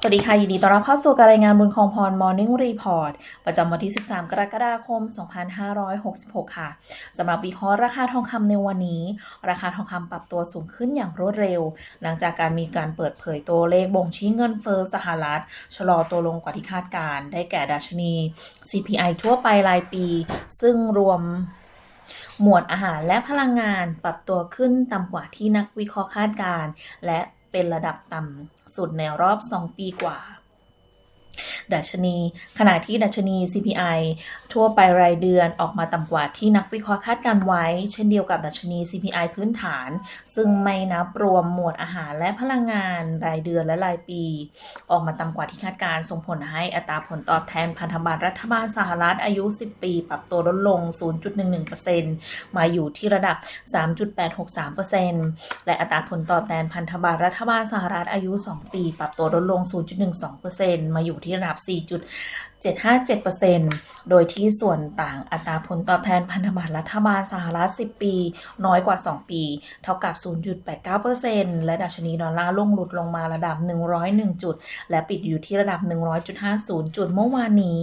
สวัสดีค่ะยินดีต้อนรับเข้าสู่การรายงานบุญคงพร Morning Report ประจำวันที่ 13 กรกฎาคม 2566 ค่ะสำหรับวิเคราะห์ราคาทองคำในวันนี้ ราคาทองคำปรับตัวสูงขึ้นอย่างรวดเร็ว หลังจากการมีการเปิดเผยตัวเลขบ่งชี้เงินเฟ้อสหรัฐ ชะลอตัวลงกว่าที่คาดการ ได้แก่ดัชนี CPI ทั่วไปรายปี ซึ่งรวมหมวดอาหารและพลังงานปรับตัวขึ้นต่ำกว่าที่นักวิเคราะห์คาดการและ เป็นระดับต่ำสุดในรอบ 2 ปีกว่า ดัชนี ขณะที่ดัชนี CPI ทั่วไปรายเดือนออกมาต่ำกว่าที่นักวิเคราะห์คาดการไว้ เช่นเดียวกับดัชนี CPI พื้นฐาน ซึ่งไม่นับรวมหมวดอาหารและพลังงานรายเดือนและรายปี ออกมาต่ำกว่าที่คาดการส่งผลให้อัตราผลตอบแทนพันธบัตรรัฐบาลสหรัฐอายุ 10 ปี ปรับตัวลดลง 0.11%มาอยู่ที่ระดับ 3.863%และอัตราผลตอบแทนพันธบัตรรัฐบาลสหรัฐอายุ 2 ปี ปรับตัวลดลง 0.12%มาอยู่ที่ระดับ 4. 757%โดยที่ส่วนต่างอัตราผลตอบแทนพันธบัตรรัฐบาลสหรัฐ 10 ปี น้อยกว่า 2 ปี เท่ากับ 0.89%และดัชนีดอลลาร์ลงหลุดลงมาระดับ 101 จุด และปิดอยู่ที่ระดับ 100.50 จุดเมื่อวานนี้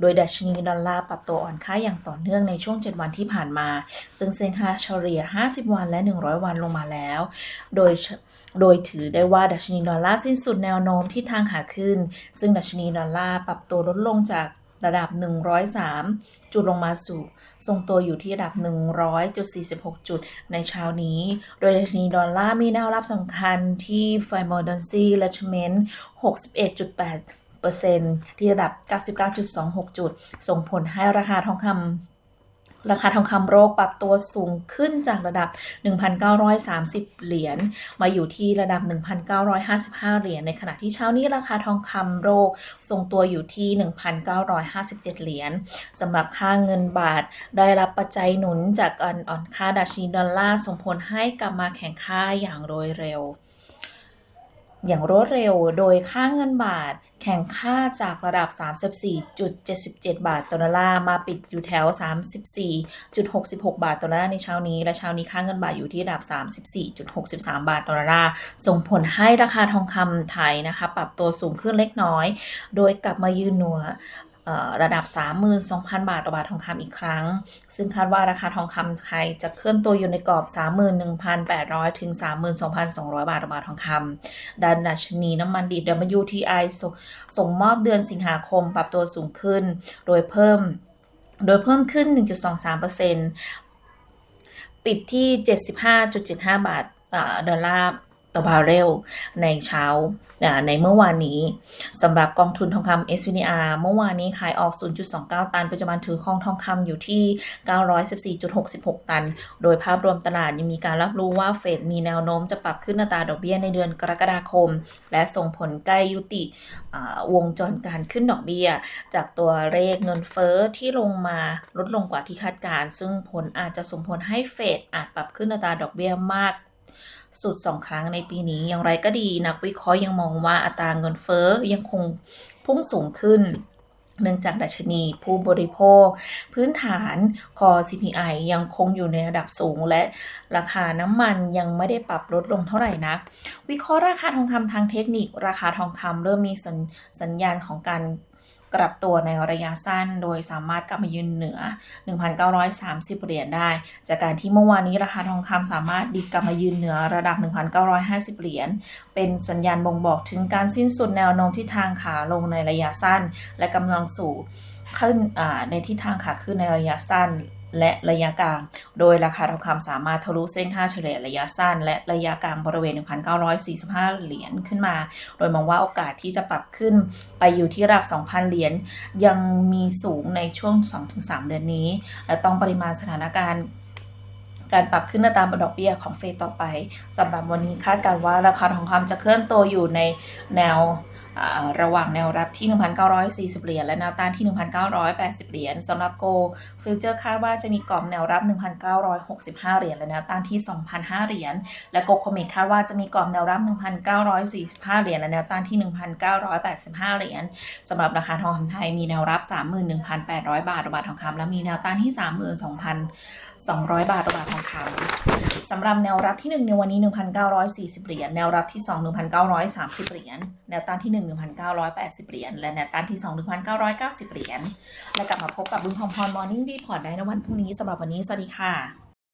โดยดัชนีดอลลาร์ปรับตัวอ่อนค่าอย่างต่อเนื่องในช่วง 7 วันที่ผ่านมา ซึ่งเซ็นค่าเฉลี่ย 50 วันและ 100 วันลงมาแล้ว โดยโดยถือได้ว่าดัชนีดอลลาร์สิ้นสุดแนวโน้มที่ทางขาขึ้น ซึ่งดัชนีดอลลาร์ปรับตัวลดลงลงจากระดับ 103 จุดลงมาสู่ทรงตัวอยู่ที่ระดับ 100.46 จุดในเช้านี้ โดยดัชนีดอลลาร์มีแนวรับสำคัญที่ f i m o d a n c y l a t c h m e n t 61.8เปอร์เซ็นต์ที่ระดับ 99.26 จุด ส่งผลให้ราคาทองคำ ราคาทองคำโลกปรับตัวสูงขึ้นจากระดับ 1,930 เหรียญมาอยู่ที่ระดับ 1,955 เหรียญในขณะที่เช้านี้ราคาทองคำโลกทรงตัวอยู่ที่ 1,957 เหรียญสำหรับค่าเงินบาทได้รับปัจจัยหนุนจากการอ่อนค่าดัชนีดอลลาร์ส่งผลให้กลับมาแข่งค่าอย่างโดยเร็ว อย่างรวดเร็วโดยค่าเงินบาทแข่งค่าจากระดับ 34.77 บาทต่อดอลลาร์มาปิดอยู่แถว 34.66 บาทต่อดอลลาร์ในเช้านี้ และเช้านี้ค่าเงินบาทอยู่ที่ระดับ 34.63 บาทต่อดอลลาร์ส่งผลให้ราคาทองคำไทยนะคะ ปรับตัวสูงขึ้นเล็กน้อย โดยกลับมายืนเหนือ ระดับ 32,000 บาทต่อบาททองคำอีกครั้ง ซึ่งคาดว่าราคาทองคำไทยจะเคลื่อนตัวอยู่ในกรอบ 31,800 ถึง 32,200 บาทต่อบาททองคำด้านดัชนีน้ำมันดิบ WTI สส่งมอบเดือนสิงหาคมปรับตัวสูงขึ้น โดยเพิ่ม โดยเพิ่มขึ้น 1.23%ปิดที่ 75.75 บาทอ่าดอลลาร์ ต่อบาร์เรลในเช้าในเมื่อวานนี้สำหรับกองทุนทองคำ SVDR เมื่อวานนี้ขายออก 0.29 ตัน ปัจจุบันถือครองทองคำอยู่ที่ 914.66 ตัน โดยภาพรวมตลาดยังมีการรับรู้ว่าเฟดมีแนวโน้มจะปรับขึ้นอัตราดอกเบี้ยในเดือนกรกฎาคม และส่งผลใกล้ยุติวงจรการขึ้นดอกเบี้ย จากตัวเลขเงินเฟ้อที่ลงมาลดลงกว่าที่คาดการณ์ซึ่งผลอาจจะส่งผลให้เฟดอาจปรับขึ้นอัตราดอกเบี้ยมาก สุด 2 ครั้งในปีนี้ อย่างไรก็ดี นักวิเคราะห์ยังมองว่าอัตราเงินเฟ้อยังคงพุ่งสูงขึ้นเนื่องจากดัชนีผู้บริโภค พื้นฐานคอ CPI ยังคงอยู่ในระดับสูง และราคาน้ำมันยังไม่ได้ปรับลดลงเท่าไหร่นัก วิเคราะห์ราคาทองคำทางเทคนิค ราคาทองคำเริ่มมีสัญสัญญาณของการ กลับตัวในระยะสั้น โดยสามารถกลับมายืนเหนือ 1,930 เหรียญได้ จากการที่เมื่อวานนี้ราคาทองคำสามารถดีดกลับมายืนเหนือระดับ 1,950 เหรียญ เป็นสัญญาณบ่งบอกถึงการสิ้นสุดแนวโน้มที่ทางขาลงในระยะสั้น และกำลังสู่ขึ้นในทิศทางขาขึ้นในระยะสั้น และระยะกลาง โดยราคาทองคำสามารถทะลุเส้นค่าเฉลี่ยระยะสั้น และระยะกลางบริเวณ 1,945 เหรียญขึ้นมา โดยมองว่าโอกาสที่จะปรับขึ้นไปอยู่ที่ระดับ 2,000 เหรียญยังมีสูงในช่วง 2-3 เดือนนี้ และต้องปริมาณสถานการณ์การปรับขึ้นตราดอกเบี้ยของเฟดต่อไปสำหรับวันนี้คาดการว่าราคาทองคำจะเคลื่อนตัวอยู่ในแนว ระหว่างแนวรับที่ 1,940 เหรียญและแนวต้านที่ 1,980 เหรียญสำหรับโกลฟิวเจอร์คาดว่าจะมีกรอบแนวรับ 1,965 เหรียญและแนวต้านที่ 2,005 เหรียญและโกลคอมเมตคาดว่าจะมีกรอบแนวรับ 1,945 เหรียญและแนวต้านที่ 1,985 เหรียญสำหรับราคาทองคำไทยมีแนวรับ 31,800 บาทต่อบาททองคำและมีแนวต้านที่ 32,000 200 บาทต่อบาททองคำสำหรับแนวรับที่ 1 ในวันนี้ 1,940 เหรียญแนวรับที่ 2 1,930 เหรียญแนวต้านที่ 1 1,980 เหรียญ และแนวต้านที่ 2 1,990 เหรียญ และกลับมาพบกับบึงทองพรมอร์นิ่งรีพอร์ตได้ในวันพรุ่งนี้สำหรับวันนี้ สวัสดีค่ะ